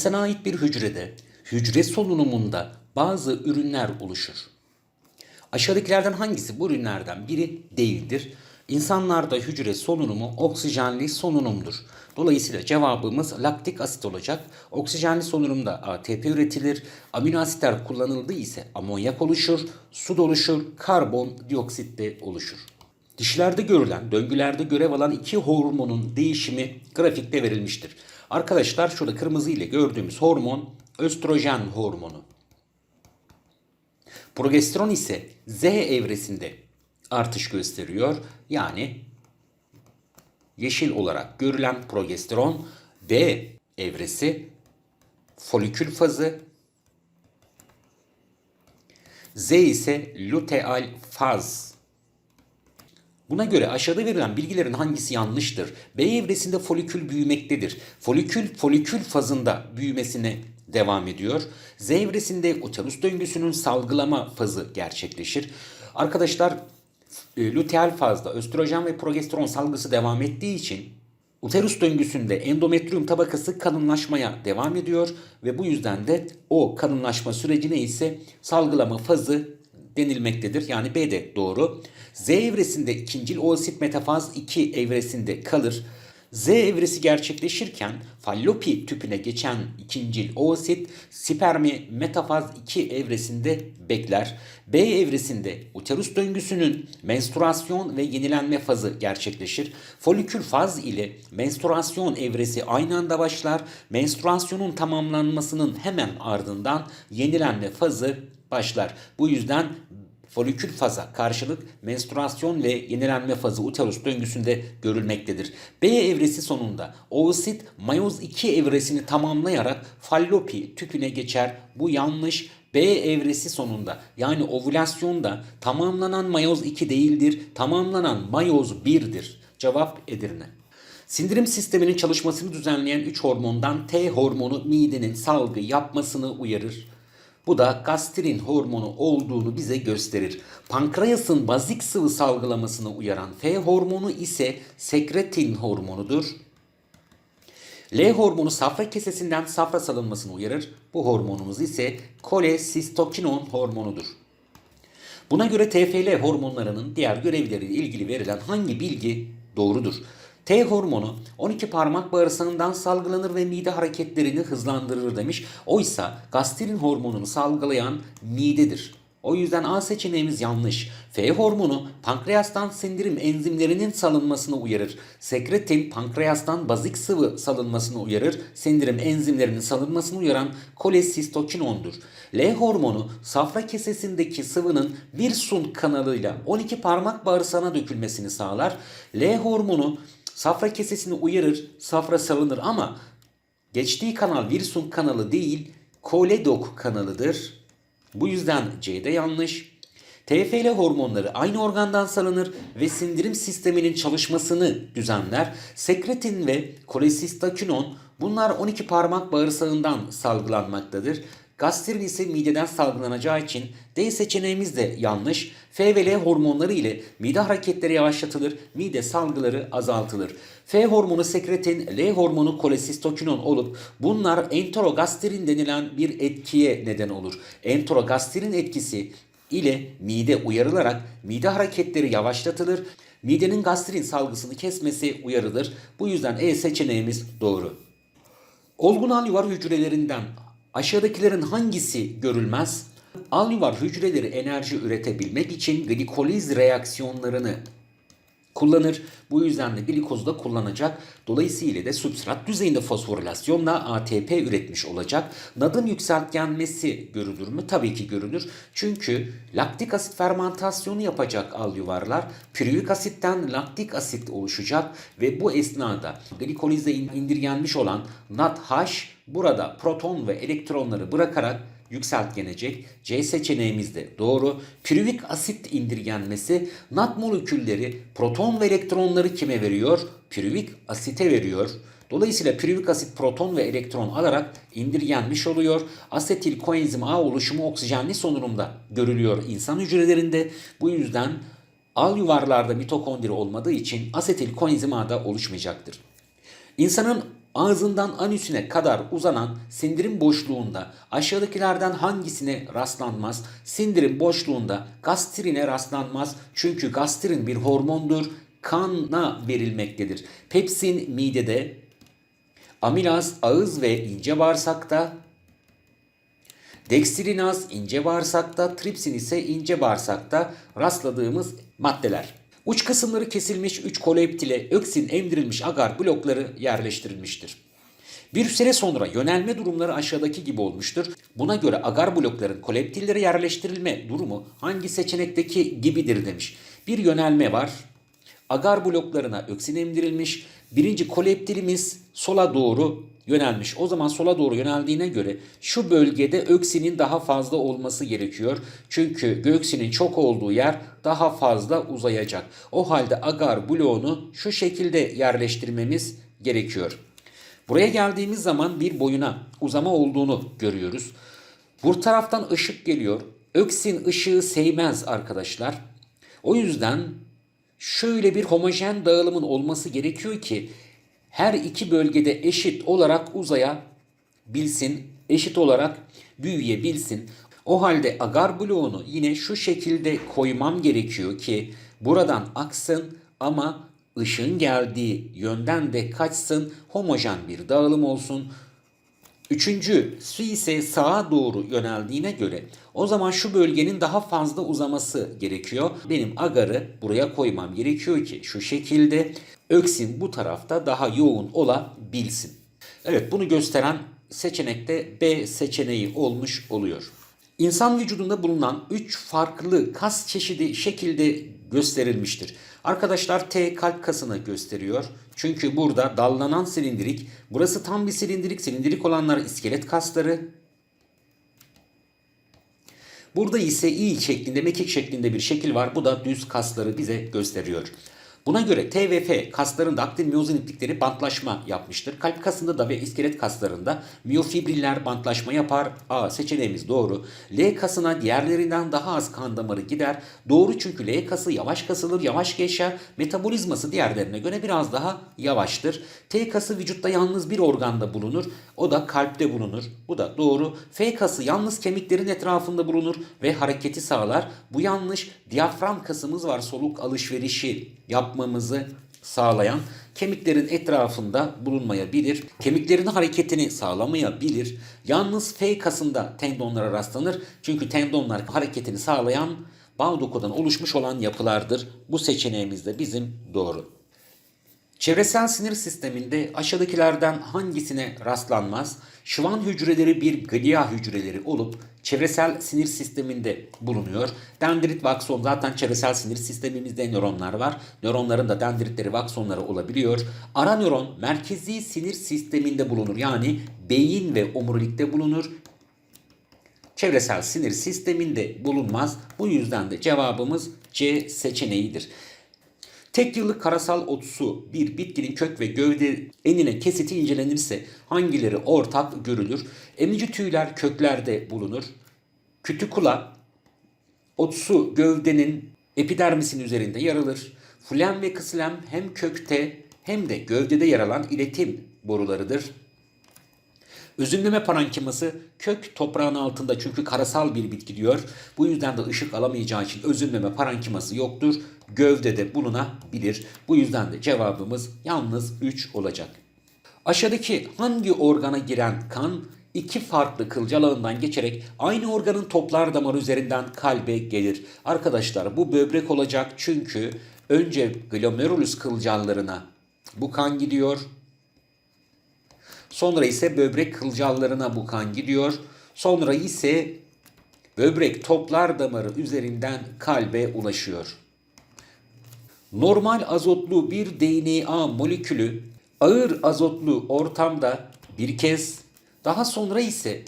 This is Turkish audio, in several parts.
İnsana ait bir hücrede, hücre solunumunda bazı ürünler oluşur. Aşağıdakilerden hangisi bu ürünlerden biri değildir? İnsanlarda hücre solunumu oksijenli solunumdur. Dolayısıyla cevabımız laktik asit olacak. Oksijenli solunumda ATP üretilir. Amino asitler kullanıldığı ise amonyak oluşur, su oluşur, karbon dioksit de oluşur. Dişilerde görülen, döngülerde görev alan iki hormonun değişimi grafikte verilmiştir. Arkadaşlar şurada kırmızı ile gördüğümüz hormon östrojen hormonu. Progesteron ise Z evresinde artış gösteriyor. Yani yeşil olarak görülen progesteron B evresi folikül fazı Z ise luteal faz. Buna göre aşağıda verilen bilgilerin hangisi yanlıştır? B evresinde folikül büyümektedir. Folikül folikül fazında büyümesine devam ediyor. Z evresinde uterus döngüsünün salgılama fazı gerçekleşir. Arkadaşlar e, luteal fazda östrojen ve progesteron salgısı devam ettiği için uterus döngüsünde endometrium tabakası kalınlaşmaya devam ediyor ve bu yüzden de o kalınlaşma sürecine ise salgılama fazı denilmektedir. Yani B de doğru. Z evresinde ikincil oosit metafaz 2 evresinde kalır. Z evresi gerçekleşirken fallopi tüpüne geçen ikincil oosit spermi metafaz 2 evresinde bekler. B evresinde uterus döngüsünün menstruasyon ve yenilenme fazı gerçekleşir. Folikül faz ile menstruasyon evresi aynı anda başlar. Menstruasyonun tamamlanmasının hemen ardından yenilenme fazı başlar. Bu yüzden folikül faza karşılık menstruasyon ve yenilenme fazı uterus döngüsünde görülmektedir. B evresi sonunda oosit mayoz 2 evresini tamamlayarak fallopi tüpüne geçer. Bu yanlış. B evresi sonunda yani ovülasyonda tamamlanan mayoz 2 değildir. Tamamlanan mayoz 1'dir. Cevap Edirne. Sindirim sisteminin çalışmasını düzenleyen 3 hormondan T hormonu midenin salgı yapmasını uyarır. Bu da gastrin hormonu olduğunu bize gösterir. Pankreasın bazik sıvı salgılamasını uyaran F hormonu ise sekretin hormonudur. L hormonu safra kesesinden safra salınmasını uyarır. Bu hormonumuz ise kolesistokinon hormonudur. Buna göre TFL hormonlarının diğer görevleriyle ilgili verilen hangi bilgi doğrudur? T hormonu 12 parmak bağırsağından salgılanır ve mide hareketlerini hızlandırır demiş. Oysa gastrin hormonunu salgılayan midedir. O yüzden A seçeneğimiz yanlış. F hormonu pankreastan sindirim enzimlerinin salınmasını uyarır. Sekretin pankreastan bazik sıvı salınmasını uyarır. Sindirim enzimlerinin salınmasını uyaran kolesistokinondur. L hormonu safra kesesindeki sıvının bir sun kanalıyla 12 parmak bağırsağına dökülmesini sağlar. L hormonu safra kesesini uyarır, safra salınır ama geçtiği kanal Wilson kanalı değil, koledok kanalıdır. Bu yüzden C'de yanlış. TFL hormonları aynı organdan salınır ve sindirim sisteminin çalışmasını düzenler. Sekretin ve kolesistokinon bunlar 12 parmak bağırsağından salgılanmaktadır. Gastrin ise mideden salgılanacağı için D seçeneğimiz de yanlış. F ve L hormonları ile mide hareketleri yavaşlatılır, mide salgıları azaltılır. F hormonu sekretin, L hormonu kolesistokinon olup bunlar enterogastrin denilen bir etkiye neden olur. Enterogastrin etkisi ile mide uyarılarak mide hareketleri yavaşlatılır. Midenin gastrin salgısını kesmesi uyarılır. Bu yüzden E seçeneğimiz doğru. Olgun alüvar hücrelerinden aşağıdakilerin hangisi görülmez? Alüvar hücreleri enerji üretebilmek için glikoliz reaksiyonlarını kullanır. Bu yüzden de glikozu da kullanacak. Dolayısıyla da substrat düzeyinde fosforilasyonla ATP üretmiş olacak. Nadın yükseltgenmesi görülür mü? Tabii ki görülür. Çünkü laktik asit fermentasyonu yapacak al yuvarlar. Pirüvik asitten laktik asit oluşacak ve bu esnada glikolize indirgenmiş olan NADH burada proton ve elektronları bırakarak yükseltgenecek. C seçeneğimiz de doğru. Pirüvik asit indirgenmesi NAD molekülleri proton ve elektronları kime veriyor? Pirüvik asite veriyor. Dolayısıyla pirüvik asit proton ve elektron alarak indirgenmiş oluyor. Asetil koenzim A oluşumu oksijenli solunumda görülüyor insan hücrelerinde. Bu yüzden al yuvarlarda mitokondri olmadığı için asetil koenzim A da oluşmayacaktır. İnsanın ağzından anüsüne kadar uzanan sindirim boşluğunda aşağıdakilerden hangisine rastlanmaz? Sindirim boşluğunda gastrine rastlanmaz. Çünkü gastrin bir hormondur. Kana verilmektedir. Pepsin midede, amilaz ağız ve ince bağırsakta, Dekstrinaz ince bağırsakta, tripsin ise ince bağırsakta rastladığımız maddeler. Uç kısımları kesilmiş 3 koleptile öksin emdirilmiş agar blokları yerleştirilmiştir. Bir süre sonra yönelme durumları aşağıdaki gibi olmuştur. Buna göre agar blokların koleptillere yerleştirilme durumu hangi seçenekteki gibidir demiş. Bir yönelme var. Agar bloklarına öksin emdirilmiş. Birinci koleptilimiz sola doğru yönelmiş. O zaman sola doğru yöneldiğine göre şu bölgede öksinin daha fazla olması gerekiyor. Çünkü göksinin çok olduğu yer daha fazla uzayacak. O halde agar bloğunu şu şekilde yerleştirmemiz gerekiyor. Buraya geldiğimiz zaman bir boyuna uzama olduğunu görüyoruz. Bu taraftan ışık geliyor. Öksin ışığı sevmez arkadaşlar. O yüzden şöyle bir homojen dağılımın olması gerekiyor ki her iki bölgede eşit olarak uzayabilsin, eşit olarak büyüyebilsin. O halde agar bloğunu yine şu şekilde koymam gerekiyor ki buradan aksın ama ışığın geldiği yönden de kaçsın, homojen bir dağılım olsun. Üçüncü su ise sağa doğru yöneldiğine göre o zaman şu bölgenin daha fazla uzaması gerekiyor. Benim agarı buraya koymam gerekiyor ki şu şekilde öksin bu tarafta daha yoğun olabilsin. Evet bunu gösteren seçenekte B seçeneği olmuş oluyor. İnsan vücudunda bulunan 3 farklı kas çeşidi şekilde gösterilmiştir. Arkadaşlar T kalp kasını gösteriyor. Çünkü burada dallanan silindirik, burası tam bir silindirik, silindirik olanlar iskelet kasları. Burada ise i şeklinde, mekik şeklinde bir şekil var. Bu da düz kasları bize gösteriyor. Buna göre T ve F kaslarında aktin miyozin iplikleri bantlaşma yapmıştır. Kalp kasında da ve iskelet kaslarında miyofibriller bantlaşma yapar. A seçeneğimiz doğru. L kasına diğerlerinden daha az kan damarı gider. Doğru çünkü L kası yavaş kasılır, yavaş geçer. Metabolizması diğerlerine göre biraz daha yavaştır. T kası vücutta yalnız bir organda bulunur. O da kalpte bulunur. Bu da doğru. F kası yalnız kemiklerin etrafında bulunur ve hareketi sağlar. Bu yanlış. Diyafram kasımız var soluk alışverişi yapmamızı sağlayan kemiklerin etrafında bulunmayabilir. Kemiklerin hareketini sağlamayabilir. Yalnız F kasında tendonlara rastlanır. Çünkü tendonlar hareketini sağlayan bağ dokudan oluşmuş olan yapılardır. Bu seçeneğimiz de bizim doğru. Çevresel sinir sisteminde aşağıdakilerden hangisine rastlanmaz? Şıvan hücreleri bir glia hücreleri olup çevresel sinir sisteminde bulunuyor. Dendrit ve akson zaten çevresel sinir sistemimizde nöronlar var. Nöronların da dendritleri ve aksonları olabiliyor. Ara nöron merkezi sinir sisteminde bulunur. Yani beyin ve omurilikte bulunur. Çevresel sinir sisteminde bulunmaz. Bu yüzden de cevabımız C seçeneğidir. Tek yıllık karasal otsu bir bitkinin kök ve gövde enine kesiti incelenirse hangileri ortak görülür? Emici tüyler köklerde bulunur. Kütükula otsu gövdenin epidermisin üzerinde yer alır. Flem ve kıslem hem kökte hem de gövdede yer alan iletim borularıdır. Üzümleme parankiması kök toprağın altında çünkü karasal bir bitki diyor. Bu yüzden de ışık alamayacağı için özümleme parankiması yoktur. Gövdede bulunabilir. Bu yüzden de cevabımız yalnız 3 olacak. Aşağıdaki hangi organa giren kan iki farklı kılcal ağından geçerek aynı organın toplar damarı üzerinden kalbe gelir. Arkadaşlar bu böbrek olacak çünkü önce glomerulus kılcallarına bu kan gidiyor. Sonra ise böbrek kılcallarına bu kan gidiyor. Sonra ise böbrek toplar damarı üzerinden kalbe ulaşıyor. Normal azotlu bir DNA molekülü ağır azotlu ortamda bir kez, daha sonra ise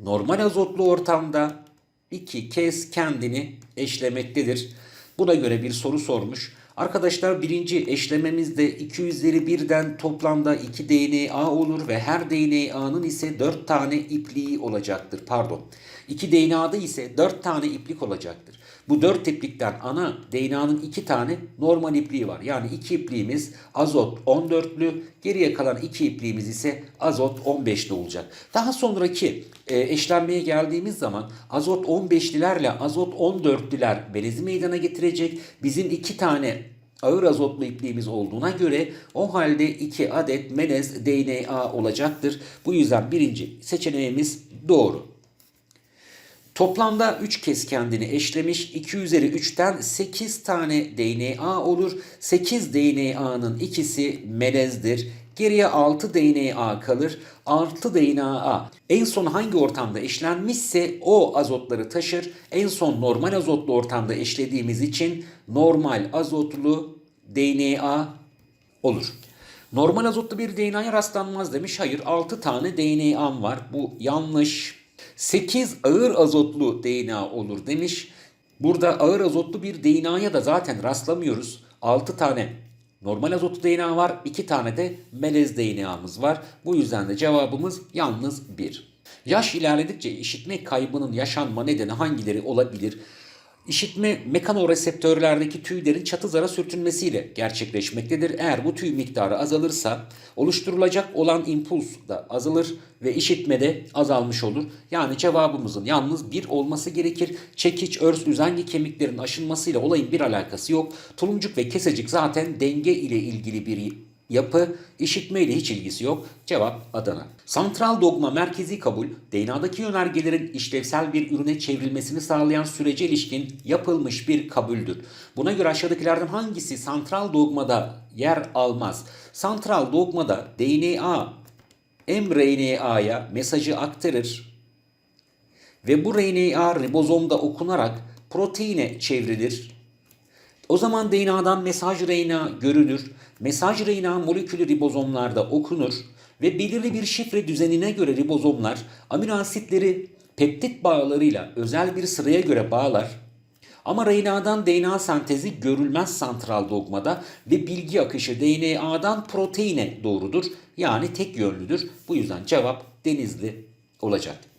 normal azotlu ortamda iki kez kendini eşlemektedir. Buna göre bir soru sormuş. Arkadaşlar birinci eşlememizde 2 üzeri birden toplamda 2 DNA olur ve her DNA'nın ise 4 tane ipliği olacaktır. Pardon. 2 DNA'da ise 4 tane iplik olacaktır. Bu dört iplikten ana DNA'nın iki tane normal ipliği var. Yani iki ipliğimiz azot 14'lü, geriye kalan iki ipliğimiz ise azot 15'li olacak. Daha sonraki e, eşlenmeye geldiğimiz zaman azot 15'lilerle azot 14'lüler melezi meydana getirecek. Bizim iki tane ağır azotlu ipliğimiz olduğuna göre o halde 2 adet melez DNA olacaktır. Bu yüzden birinci seçeneğimiz doğru. Toplamda 3 kez kendini eşlemiş. 2 üzeri 3'ten 8 tane DNA olur. 8 DNA'nın ikisi melezdir. Geriye 6 DNA kalır. 6 DNA en son hangi ortamda eşlenmişse o azotları taşır. En son normal azotlu ortamda eşlediğimiz için normal azotlu DNA olur. Normal azotlu bir DNA'ya rastlanmaz demiş. Hayır 6 tane DNA'm var. Bu yanlış. 8 ağır azotlu DNA olur demiş. Burada ağır azotlu bir DNA'ya da zaten rastlamıyoruz. 6 tane normal azotlu DNA var. 2 tane de melez DNA'mız var. Bu yüzden de cevabımız yalnız 1. Yaş ilerledikçe işitme kaybının yaşanma nedeni hangileri olabilir? İşitme mekanoreseptörlerdeki tüylerin çatı zara sürtünmesiyle gerçekleşmektedir. Eğer bu tüy miktarı azalırsa oluşturulacak olan impuls da azalır ve işitme de azalmış olur. Yani cevabımızın yalnız bir olması gerekir. Çekiç, örs, üzengi kemiklerin aşınmasıyla olayın bir alakası yok. Tulumcuk ve kesecik zaten denge ile ilgili bir yapı, işitme ile hiç ilgisi yok. Cevap Adana. Santral dogma merkezi kabul, DNA'daki yönergelerin işlevsel bir ürüne çevrilmesini sağlayan sürece ilişkin yapılmış bir kabuldür. Buna göre aşağıdakilerden hangisi santral dogmada yer almaz? Santral dogmada DNA mRNA'ya mesajı aktarır ve bu RNA ribozomda okunarak proteine çevrilir. O zaman DNA'dan mesaj RNA görülür. Mesaj RNA molekülü ribozomlarda okunur ve belirli bir şifre düzenine göre ribozomlar amino asitleri peptit bağlarıyla özel bir sıraya göre bağlar. Ama RNA'dan DNA sentezi görülmez santral dogmada ve bilgi akışı DNA'dan proteine doğrudur. Yani tek yönlüdür. Bu yüzden cevap denizli olacak.